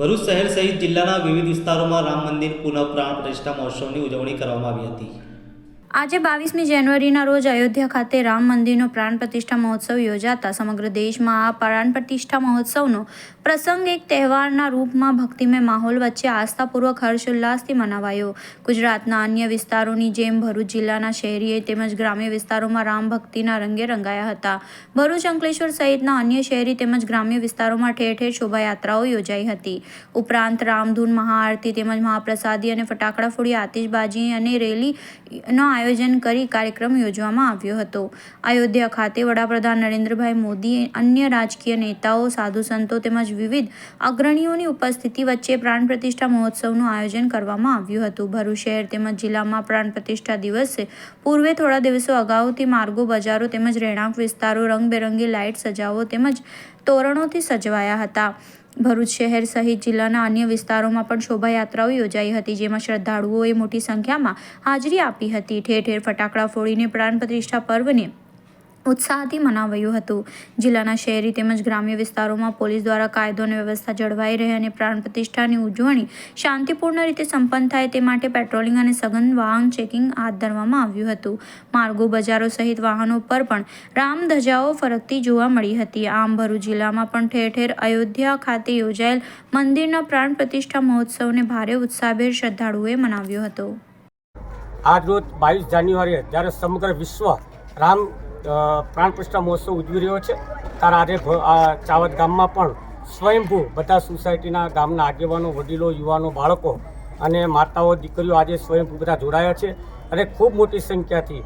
ભરૂચ શહેર સહિત જિલ્લાના વિવિધ વિસ્તારોમાં રામ મંદિર પુનઃ પ્રાણ પ્રતિષ્ઠા મહોત્સવની ઉજવણી કરવામાં આવી હતી. આજે બાવીસમી જાન્યુઆરીના રોજ અયોધ્યા ખાતે રામ મંદિરનો પ્રાણ પ્રતિષ્ઠા મહોત્સવ યોજાતા સમગ્ર દેશમાં આ પ્રાણ પ્રતિષ્ઠા મહોત્સવનો પ્રસંગ એક તહેવારના રૂપમાં ભક્તિમય માહોલ વચ્ચે આસ્થાપૂર્વક હર્ષોલ્લાસથી મનાવાયો. ગુજરાતના અન્ય વિસ્તારોની જેમ ભરૂચ જિલ્લાના શહેરીએ તેમજ ગ્રામ્ય વિસ્તારોમાં રામ ભક્તિના રંગે રંગાયા હતા. ભરૂચ, અંકલેશ્વર સહિતના અન્ય શહેરી તેમજ ગ્રામ્ય વિસ્તારોમાં ઠેર ઠેર શોભાયાત્રાઓ યોજાઈ હતી. ઉપરાંત રામધૂન મહાઆરતી તેમજ મહાપ્રસાદી અને ફટાકડા ફોડી આતિશબાજી અને રેલીનો આયોજન કરી કાર્યક્રમ યોજવામાં આવ્યો હતો. અયોધ્યા ખાતે વડાપ્રધાન નરેન્દ્રભાઈ મોદી અન્ય રાજકીય નેતાઓ, સાધુ સંતો તેમજ વિવિધ અગ્રણીઓની ઉપસ્થિતિ વચ્ચે પ્રાણ પ્રતિષ્ઠા મહોત્સવનું આયોજન કરવામાં આવ્યું હતું. ભરૂચ શહેર તેમજ જિલ્લામાં પ્રાણ પ્રતિષ્ઠા દિવસે પૂર્વે થોડા દિવસો અગાઉથી માર્ગો, બજારો તેમજ રહેણાંક વિસ્તારો રંગબેરંગી લાઇટ સજાવો તેમજ તોરણોથી સજવાયા હતા. ભરૂચ શહેર સહિત જિલ્લાના અન્ય વિસ્તારોમાં પણ શોભાયાત્રાઓ યોજાઈ હતી, જેમાં શ્રદ્ધાળુઓએ મોટી સંખ્યામાં હાજરી આપી હતી. ઠેર ઠેર ફટાકડા ફોડીને પ્રાણ પ્રતિષ્ઠા પર્વને ઉત્સાહથી મનાવાયું હતું. જિલ્લાના શહેરી તેમજ ગ્રામ્ય વિસ્તારોમાં પોલીસ દ્વારા કાયદો અને વ્યવસ્થા જળવાઈ રહે અને પ્રાણ પ્રતિષ્ઠાની ઉજવણી શાંતિપૂર્ણ રીતે સંપન્ન થાય તે માટે પેટ્રોલિંગ અને સઘન વાહન ચેકિંગ હાથ ધરવામાં આવ્યું હતું. માર્ગો, બજારો સહિત વાહનો પર પણ રામ ધજાઓ ફરકતી જોવા મળી હતી. આમ ભરૂચ જિલ્લામાં પણ ઠેર ઠેર અયોધ્યા ખાતે યોજાયેલ મંદિરના પ્રાણ પ્રતિષ્ઠા મહોત્સવને ભારે ઉત્સાહભેર શ્રદ્ધાળુઓએ મનાવ્યો હતો. આજ રોજ બાવીસ જાન્યુઆરીએ જ્યારે સમગ્ર વિશ્વ રામ પ્રાણ મહોત્સવ ઉજવી રહ્યો છે. ત્યારે આજે ચાવત ગામમાં પણ સ્વયંભૂ બધા સોસાયટીના ગામના આગેવાનો, વડીલો, યુવાનો, બાળકો અને માતાઓ, દીકરીઓ આજે સ્વયંભૂ બધા જોડાયા છે અને ખૂબ મોટી સંખ્યાથી,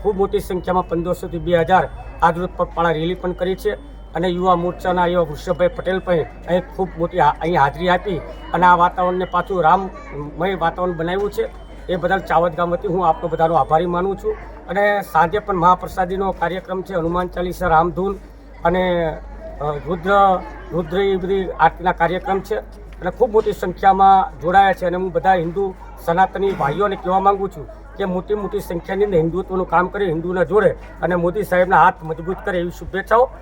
ખૂબ મોટી સંખ્યામાં પંદરસોથી બે હજાર આજરોજ પગપાળા રેલી પણ કરી છે અને યુવા મોરચાના એવા વૃષભભાઈ પટેલ પણ અહીં ખૂબ મોટી અહીં હાજરી આપી અને આ વાતાવરણને પાછું રામમય વાતાવરણ બનાવ્યું છે. એ બદલ ચાવત ગામથી હું આપનો બધાનો આભારી માનું છું. અને સાંજે પણ મહાપ્રસાદીનો કાર્યક્રમ છે, હનુમાન ચાલીસા, રામધૂન અને રુદ્ર રુદ્ર એ બધી આરતીના કાર્યક્રમ છે. અને ખૂબ મોટી સંખ્યામાં જોડાયા છે. અને હું બધા હિન્દુ સનાતની ભાઈઓને કહેવા માંગુ છું કે મોટી મોટી સંખ્યાની અંદર હિન્દુત્વનું કામ કરે, હિન્દુને જોડે અને મોદી સાહેબના હાથ મજબૂત કરે એવી શુભેચ્છાઓ.